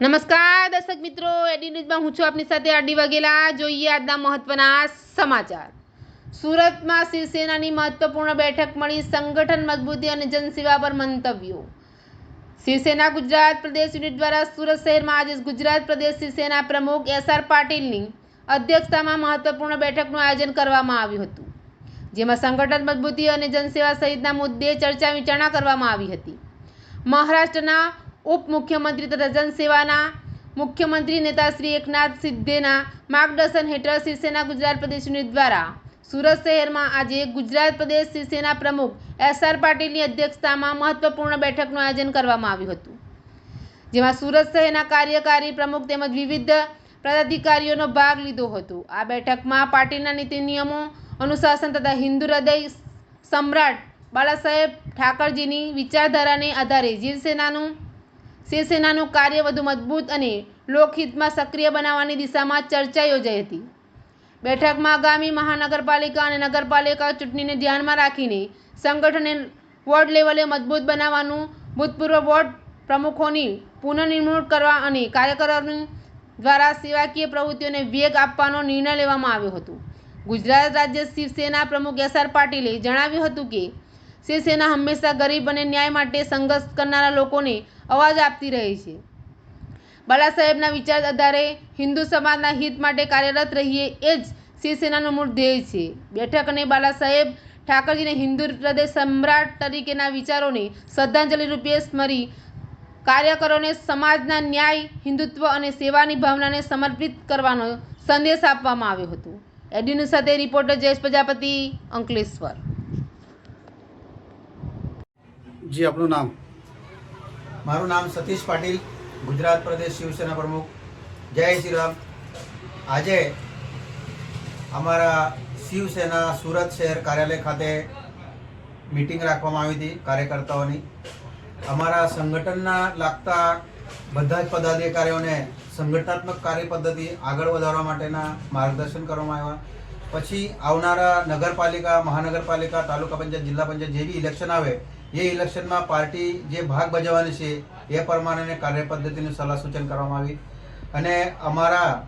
નમસ્કાર, દર્શક મિત્રો. એડી ન્યૂઝમાં હું છું આપની સાથે આરડી વાઘેલા. જોઈએ આજના મહત્વના સમાચાર. સુરતમાં શિવસેનાની મહત્વપૂર્ણ બેઠક મળી સંગઠન મજબૂતી અને જનસેવા પર મંતવ્યો. શિવસેના ગુજરાત પ્રદેશ યુનિટ દ્વારા સુરત શહેરમાં આજે ગુજરાત પ્રદેશ શિવસેના પ્રમુખ એસ આર પાટીલની અધ્યક્ષતામાં મહત્વપૂર્ણ બેઠકનું આયોજન કરવામાં આવ્યું હતું. જેમાં સંગઠન મજબૂતી અને જનસેવા સહિતના મુદ્દે ચર્ચા વિચારણા કરવામાં આવી હતી. મહારાષ્ટ્રના ઉપમુખ્યમંત્રી તથા જનસેવાના મુખ્યમંત્રી નેતા શ્રી એકનાથ સિદ્ધેના માર્ગદર્શન હેઠળ શિવસેના ગુજરાત પ્રદેશ યુનિટ દ્વારા સુરત શહેરમાં આજે ગુજરાત પ્રદેશ શિવસેના પ્રમુખ એસ આર પાટીલની અધ્યક્ષતામાં મહત્વપૂર્ણ બેઠકનું આયોજન કરવામાં આવ્યું હતું. જેમાં સુરત શહેરના કાર્યકારી પ્રમુખ તેમજ વિવિધ પદાધિકારીઓનો ભાગ લીધો હતો. આ બેઠકમાં પાર્ટીના નીતિ નિયમો અનુશાસન તથા હિન્દુ હૃદય સમ્રાટ બાળાસાહેબ ઠાકરજીની વિચારધારાને આધારે શિવસેનાનું શિવસેનાનું કાર્ય વધુ મજબૂત અને લોકહિતમાં સક્રિય બનાવવાની દિશામાં ચર્ચા યોજાઈ હતી. બેઠકમાં આગામી મહાનગરપાલિકા અને નગરપાલિકા ચૂંટણીને ધ્યાનમાં રાખીને સંગઠનને વોર્ડ લેવલે મજબૂત બનાવવાનું, ભૂતપૂર્વ વોર્ડ પ્રમુખોની પુનઃનિર્મૂળ કરવા અને કાર્યકરોની દ્વારા સેવાકીય પ્રવૃત્તિઓને વેગ આપવાનો નિર્ણય લેવામાં આવ્યો હતો. ગુજરાત રાજ્ય શિવસેના પ્રમુખ એસ આર પાટીલે જણાવ્યું હતું કે શિવસેના હંમેશા ગરીબ અને ન્યાય માટે સંઘર્ષ કરનારા લોકોને અવાજ આપતી રહી છે. બાળાસાહેબના વિચાર આધારે હિન્દુ સમાજના હિત માટે કાર્યરત રહીએ એ જ શિવસેનાનો મૂળ ધ્યેય છે. બેઠક અને બાળાસાહેબ ઠાકરજીને હિન્દુ હૃદય સમ્રાટ તરીકેના વિચારોને શ્રદ્ધાંજલિ રૂપે સ્મરી કાર્યકરોને સમાજના ન્યાય, હિન્દુત્વ અને સેવાની ભાવનાને સમર્પિત કરવાનો સંદેશ આપવામાં આવ્યો હતો. એડીનું સાથે રિપોર્ટર જયેશ પ્રજાપતિ, અંકલેશ્વર. જી, આપનું નામ? મારું નામ સતીશ પાટીલ, ગુજરાત પ્રદેશ શિવસેના પ્રમુખ. જય શ્રી રામ. આજે અમારા શિવસેના સુરત શહેર કાર્યાલય ખાતે મીટિંગ રાખવામાં આવી હતી કાર્યકર્તાઓની. અમારા સંગઠનના લાગતા બધા જ પદાધિકારીઓને સંગઠનાત્મક કાર્ય પદ્ધતિ આગળ વધારવા માટેના માર્ગદર્શન કરવામાં આવ્યા. પછી આવનારા નગરપાલિકા, મહાનગરપાલિકા, તાલુકા પંચાયત, જિલ્લા પંચાયત જેવી ઇલેક્શન આવે એ ઇલેક્શનમાં પાર્ટી જે ભાગ ભજવવાની છે, એ પ્રમાણેની કાર્ય પદ્ધતિનું સલાહ સૂચન કરવામાં આવી. અને અમારા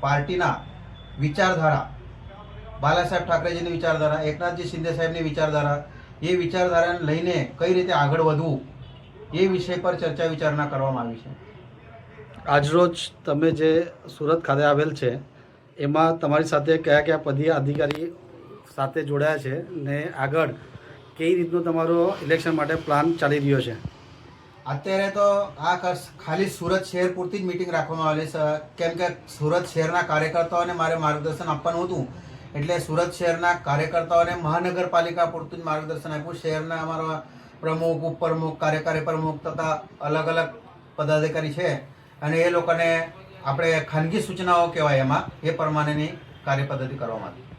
પાર્ટીના વિચારધારા, બાલાસાહેબ ઠાકરેજીની વિચારધારા, એકનાથજી શિંદે સાહેબની વિચારધારા, એ વિચારધારાને લઈને કઈ રીતે આગળ વધવું, એ વિષય પર ચર્ચા વિચારણા કરવામાં આવી છે. આજરોજ તમે જે સુરત ખાતે આવેલ છે, એમાં તમારી સાથે કયા કયા પદીય અધિકારી સાથે જોડાયા છે ને આગળ કઈ રીતનું તમારો ઇલેક્શન માટે પ્લાન ચાલી રહ્યો છે? અત્યારે તો આ ખાલી સુરત શહેર પૂરતી જ મિટિંગ રાખવામાં આવેલી છે. કેમ કે સુરત શહેરના કાર્યકર્તાઓને મારે માર્ગદર્શન આપવાનું હતું. એટલે સુરત શહેરના કાર્યકર્તાઓને મહાનગરપાલિકા પૂરતું જ માર્ગદર્શન આપ્યું. શહેરના અમારા પ્રમુખ, ઉપપ્રમુખ, કાર્યકારી પ્રમુખ તથા અલગ અલગ પદાધિકારી છે. અને એ લોકોને આપણે ખાનગી સૂચનાઓ કહેવાય એમાં. એ પ્રમાણેની કાર્યપદ્ધતિ કરવામાં આવી.